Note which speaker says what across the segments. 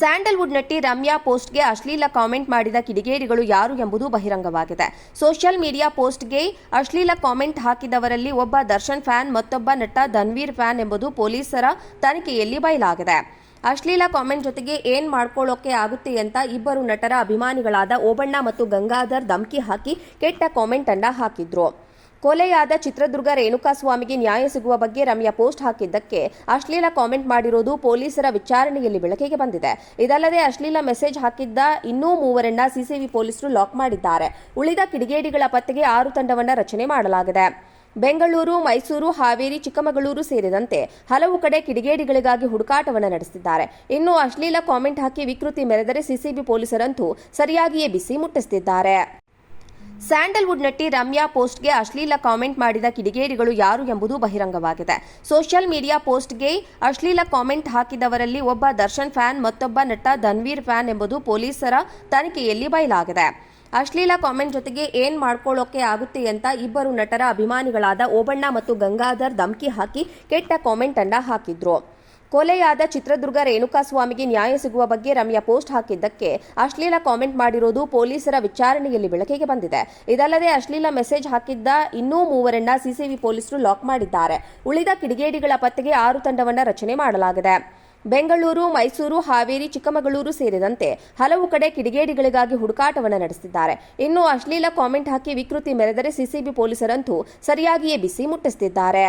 Speaker 1: Sandalwood ನಟಿ ರಮ್ಯಾ ಪೋಸ್ಟ್ಗೆ ಅಶ್ಲೀಲ ಕಾಮೆಂಟ್ ಮಾಡಿದ ಕಿಡಿಗೇಡಿಗಳು ಯಾರು ಎಂಬುದು ಬಹಿರಂಗವಾಗಿದೆ. ಸೋಷಿಯಲ್ ಮೀಡಿಯಾ ಪೋಸ್ಟ್ಗೆ ಅಶ್ಲೀಲ ಕಾಮೆಂಟ್ ಹಾಕಿದವರಲ್ಲಿ ಒಬ್ಬ ದರ್ಶನ್ ಫ್ಯಾನ್, ಮತ್ತೊಬ್ಬ ನಟ ಧನ್ವೀರ್ ಫ್ಯಾನ್ ಎಂಬುದು ಪೊಲೀಸರ ತನಿಖೆಯಲ್ಲಿ ಬಯಲಾಗಿದೆ. ಅಶ್ಲೀಲ ಕಾಮೆಂಟ್ ಜೊತೆಗೆ ಏನ್ ಮಾಡ್ಕೊಳ್ಳೋಕೆ ಆಗುತ್ತೆ ಅಂತ ಇಬ್ಬರು ನಟರ ಅಭಿಮಾನಿಗಳಾದ ಓಬಣ್ಣ ಮತ್ತು ಗಂಗಾಧರ್ ಧಮಕಿ ಹಾಕಿ ಕೆಟ್ಟ ಕಾಮೆಂಟ್ ಅನ್ನ ಹಾಕಿದ್ರು. ಕೊಲೆಯಾದ ಚಿತ್ರದುರ್ಗ ರೇಣುಕಾ ಸ್ವಾಮಿಗೆ ನ್ಯಾಯ ಸಿಗುವ ಬಗ್ಗೆ ರಮ್ಯಾ ಪೋಸ್ಟ್ ಹಾಕಿದ್ದಕ್ಕೆ ಅಶ್ಲೀಲ ಕಾಮೆಂಟ್ ಮಾಡಿರೋದು ಪೊಲೀಸರ ವಿಚಾರಣೆಯಲ್ಲಿ ಬೆಳಕಿಗೆ ಬಂದಿದೆ. ಇದಲ್ಲದೆ ಅಶ್ಲೀಲ ಮೆಸೇಜ್ ಹಾಕಿದ್ದ ಇನ್ನೂ ಮೂವರನ್ನ ಸಿಸಿಬಿ ಪೊಲೀಸರು ಲಾಕ್ ಮಾಡಿದ್ದಾರೆ. ಉಳಿದ ಕಿಡಿಗೇಡಿಗಳ ಪತ್ತೆಗೆ ಆರು ತಂಡವನ್ನ ರಚನೆ ಮಾಡಲಾಗಿದೆ. ಬೆಂಗಳೂರು, ಮೈಸೂರು, ಹಾವೇರಿ, ಚಿಕ್ಕಮಗಳೂರು ಸೇರಿದಂತೆ ಹಲವು ಕಡೆ ಕಿಡಿಗೇಡಿಗಳಿಗಾಗಿ ಹುಡುಕಾಟವನ್ನು ನಡೆಸಿದ್ದಾರೆ. ಇನ್ನು ಅಶ್ಲೀಲ ಕಾಮೆಂಟ್ ಹಾಕಿ ವಿಕೃತಿ ಮೆರೆದರೆ ಸಿಸಿಬಿ ಪೊಲೀಸರಂತೂ ಸರಿಯಾಗಿಯೇ ಬಿಸಿ ಮುಟ್ಟಿಸುತ್ತಿದ್ದಾರೆ ಸ್ಯಾಂಡಲ್ವುಡ್ ನಟಿ ರಮ್ಯಾ ಪೋಸ್ಟ್ಗೆ ಅಶ್ಲೀಲ ಕಾಮೆಂಟ್ ಮಾಡಿದ ಕಿಡಿಗೇಡಿಗಳು ಯಾರು ಎಂಬುದು ಬಹಿರಂಗವಾಗಿದೆ. ಸೋಷಿಯಲ್ ಮೀಡಿಯಾ ಪೋಸ್ಟ್ಗೆ ಅಶ್ಲೀಲ ಕಾಮೆಂಟ್ ಹಾಕಿದವರಲ್ಲಿ ಒಬ್ಬ ದರ್ಶನ್ ಫ್ಯಾನ್, ಮತ್ತೊಬ್ಬ ನಟ ಧನ್ವೀರ್ ಫ್ಯಾನ್ ಎಂಬುದು ಪೊಲೀಸರ ತನಿಖೆಯಲ್ಲಿ ಬಯಲಾಗಿದೆ. ಅಶ್ಲೀಲ ಕಾಮೆಂಟ್ ಜೊತೆಗೆ ಏನ್ ಮಾಡ್ಕೊಳ್ಳೋಕೆ ಆಗುತ್ತೆ ಅಂತ ಇಬ್ಬರು ನಟರ ಅಭಿಮಾನಿಗಳಾದ ಓಬಣ್ಣ ಮತ್ತು ಗಂಗಾಧರ್ ಧಮಕಿ ಹಾಕಿ ಕೆಟ್ಟ ಕಾಮೆಂಟ್ ಅನ್ನ ಹಾಕಿದ್ರು. ಕೊಲೆಯಾದ ಚಿತ್ರದುರ್ಗ ರೇಣುಕಾ ಸ್ವಾಮಿಗೆ ನ್ಯಾಯ ಸಿಗುವ ಬಗ್ಗೆ ರಮ್ಯಾ ಪೋಸ್ಟ್ ಹಾಕಿದ್ದಕ್ಕೆ ಅಶ್ಲೀಲ ಕಾಮೆಂಟ್ ಮಾಡಿರೋದು ಪೊಲೀಸರ ವಿಚಾರಣೆಯಲ್ಲಿ ಬೆಳಕಿಗೆ ಬಂದಿದೆ. ಇದಲ್ಲದೆ ಅಶ್ಲೀಲ ಮೆಸೇಜ್ ಹಾಕಿದ್ದ ಇನ್ನೂ ಮೂವರನ್ನ ಸಿಸಿಬಿ ಪೊಲೀಸರು ಲಾಕ್ ಮಾಡಿದ್ದಾರೆ. ಉಳಿದ ಕಿಡಿಗೇಡಿಗಳ ಪತ್ತೆಗೆ ಆರು ತಂಡವನ್ನ ರಚನೆ ಮಾಡಲಾಗಿದೆ. ಬೆಂಗಳೂರು, ಮೈಸೂರು, ಹಾವೇರಿ, ಚಿಕ್ಕಮಗಳೂರು ಸೇರಿದಂತೆ ಹಲವು ಕಡೆ ಕಿಡಿಗೇಡಿಗಳಿಗಾಗಿ ಹುಡುಕಾಟವನ್ನು ನಡೆಸಿದ್ದಾರೆ. ಇನ್ನು ಅಶ್ಲೀಲ ಕಾಮೆಂಟ್ ಹಾಕಿ ವಿಕೃತಿ ಮೆರೆದರೆ ಸಿಸಿಬಿ ಪೊಲೀಸರಂತೂ ಸರಿಯಾಗಿಯೇ ಬಿಸಿ ಮುಟ್ಟಿಸುತ್ತಿದ್ದಾರೆ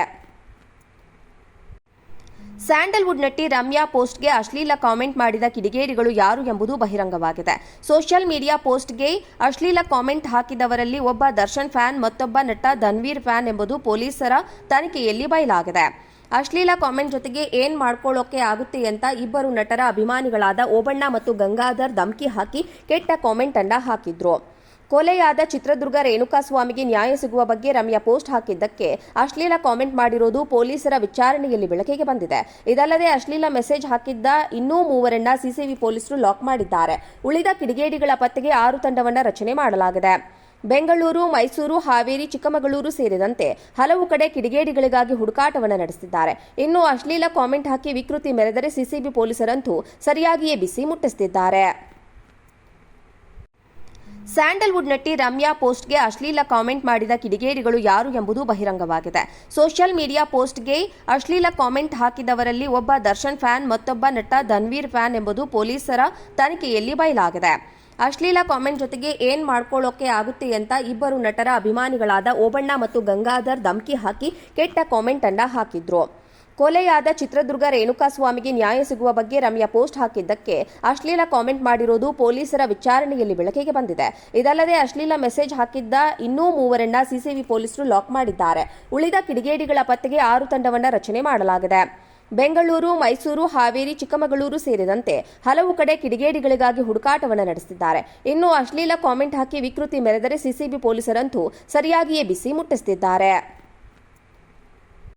Speaker 1: ಸ್ಯಾಂಡಲ್ವುಡ್ ನಟಿ ರಮ್ಯಾ ಪೋಸ್ಟ್ಗೆ ಅಶ್ಲೀಲ ಕಾಮೆಂಟ್ ಮಾಡಿದ ಕಿಡಿಗೇರಿಗಳು ಯಾರು ಎಂಬುದು ಬಹಿರಂಗವಾಗಿದೆ. ಸೋಷಿಯಲ್ ಮೀಡಿಯಾ ಪೋಸ್ಟ್ಗೆ ಅಶ್ಲೀಲ ಕಾಮೆಂಟ್ ಹಾಕಿದವರಲ್ಲಿ ಒಬ್ಬ ದರ್ಶನ್ ಫ್ಯಾನ್, ಮತ್ತೊಬ್ಬ ನಟ ಧನ್ವೀರ್ ಫ್ಯಾನ್ ಎಂಬುದು ಪೊಲೀಸರ ತನಿಖೆಯಲ್ಲಿ ಬಯಲಾಗಿದೆ. ಅಶ್ಲೀಲ ಕಾಮೆಂಟ್ ಜೊತೆಗೆ ಏನ್ ಮಾಡ್ಕೊಳ್ಳೋಕೆ ಆಗುತ್ತೆ ಅಂತ ಇಬ್ಬರು ನಟರ ಅಭಿಮಾನಿಗಳಾದ ಓಬಣ್ಣ ಮತ್ತು ಗಂಗಾಧರ್ ಧಮಕಿ ಹಾಕಿ ಕೆಟ್ಟ ಕಾಮೆಂಟ್ ಅನ್ನ ಹಾಕಿದ್ರು. ಕೊಲೆಯಾದ ಚಿತ್ರದುರ್ಗ ರೇಣುಕಾಸ್ವಾಮಿಗೆ ನ್ಯಾಯ ಸಿಗುವ ಬಗ್ಗೆ ರಮ್ಯಾ ಪೋಸ್ಟ್ ಹಾಕಿದ್ದಕ್ಕೆ ಅಶ್ಲೀಲ ಕಾಮೆಂಟ್ ಮಾಡಿರೋದು ಪೊಲೀಸರ ವಿಚಾರಣೆಯಲ್ಲಿ ಬೆಳಕಿಗೆ ಬಂದಿದೆ. ಇದಲ್ಲದೆ ಅಶ್ಲೀಲ ಮೆಸೇಜ್ ಹಾಕಿದ್ದ ಇನ್ನೂ ಮೂವರನ್ನ ಸಿಸಿಬಿ ಪೊಲೀಸರು ಲಾಕ್ ಮಾಡಿದ್ದಾರೆ. ಉಳಿದ ಕಿಡಿಗೇಡಿಗಳ ಪತ್ತೆಗೆ ಆರು ತಂಡವನ್ನು ರಚನೆ ಮಾಡಲಾಗಿದೆ. ಬೆಂಗಳೂರು, ಮೈಸೂರು, ಹಾವೇರಿ, ಚಿಕ್ಕಮಗಳೂರು ಸೇರಿದಂತೆ ಹಲವು ಕಡೆ ಕಿಡಿಗೇಡಿಗಳಿಗಾಗಿ ಹುಡುಕಾಟವನ್ನು ನಡೆಸಿದ್ದಾರೆ. ಇನ್ನು ಅಶ್ಲೀಲ ಕಾಮೆಂಟ್ ಹಾಕಿ ವಿಕೃತಿ ಮೆರೆದರೆ ಸಿಸಿಬಿ ಪೊಲೀಸರಂತೂ ಸರಿಯಾಗಿಯೇ ಬಿಸಿ ಮುಟ್ಟಿಸುತ್ತಿದ್ದಾರೆ ಸ್ಯಾಂಡಲ್ವುಡ್ ನಟಿ ರಮ್ಯಾ ಪೋಸ್ಟ್ಗೆ ಅಶ್ಲೀಲ ಕಾಮೆಂಟ್ ಮಾಡಿದ ಕಿಡಿಗೇಡಿಗಳು ಯಾರು ಎಂಬುದು ಬಹಿರಂಗವಾಗಿದೆ. ಸೋಷಿಯಲ್ ಮೀಡಿಯಾ ಪೋಸ್ಟ್ಗೆ ಅಶ್ಲೀಲ ಕಾಮೆಂಟ್ ಹಾಕಿದವರಲ್ಲಿ ಒಬ್ಬ ದರ್ಶನ್ ಫ್ಯಾನ್, ಮತ್ತೊಬ್ಬ ನಟ ಧನ್ವೀರ್ ಫ್ಯಾನ್ ಎಂಬುದು ಪೊಲೀಸರ ತನಿಖೆಯಲ್ಲಿ ಬಯಲಾಗಿದೆ. ಅಶ್ಲೀಲ ಕಾಮೆಂಟ್ ಜೊತೆಗೆ ಏನ್ ಮಾಡ್ಕೊಳ್ಳೋಕೆ ಆಗುತ್ತೆ ಅಂತ ಇಬ್ಬರು ನಟರ ಅಭಿಮಾನಿಗಳಾದ ಓಬಣ್ಣ ಮತ್ತು ಗಂಗಾಧರ್ ಧಮ್ಕಿ ಹಾಕಿ ಕೆಟ್ಟ ಕಾಮೆಂಟ್ ಅನ್ನ ಹಾಕಿದ್ರು. ಕೊಲೆಯಾದ ಚಿತ್ರದುರ್ಗ ರೇಣುಕಾಸ್ವಾಮಿಗೆ ನ್ಯಾಯ ಸಿಗುವ ಬಗ್ಗೆ ರಮ್ಯಾ ಪೋಸ್ಟ್ ಹಾಕಿದ್ದಕ್ಕೆ ಅಶ್ಲೀಲ ಕಾಮೆಂಟ್ ಮಾಡಿರೋದು ಪೊಲೀಸರ ವಿಚಾರಣೆಯಲ್ಲಿ ಬೆಳಕಿಗೆ ಬಂದಿದೆ. ಇದಲ್ಲದೆ ಅಶ್ಲೀಲ ಮೆಸೇಜ್ ಹಾಕಿದ್ದ ಇನ್ನೂ ಮೂವರನ್ನ ಸಿಸಿಬಿ ಪೊಲೀಸರು ಲಾಕ್ ಮಾಡಿದ್ದಾರೆ. ಉಳಿದ ಕಿಡಿಗೇಡಿಗಳ ಪತ್ತೆಗೆ ಆರು ತಂಡವನ್ನ ರಚನೆ ಮಾಡಲಾಗಿದೆ. ಬೆಂಗಳೂರು, ಮೈಸೂರು, ಹಾವೇರಿ, ಚಿಕ್ಕಮಗಳೂರು ಸೇರಿದಂತೆ ಹಲವು ಕಡೆ ಕಿಡಿಗೇಡಿಗಳಿಗಾಗಿ ಹುಡುಕಾಟವನ್ನು ನಡೆಸಿದ್ದಾರೆ. ಇನ್ನು ಅಶ್ಲೀಲ ಕಾಮೆಂಟ್ ಹಾಕಿ ವಿಕೃತಿ ಮೆರೆದರೆ ಸಿಸಿಬಿ ಪೊಲೀಸರಂತೂ ಸರಿಯಾಗಿಯೇ ಬಿಸಿ ಮುಟ್ಟಿಸುತ್ತಿದ್ದಾರೆ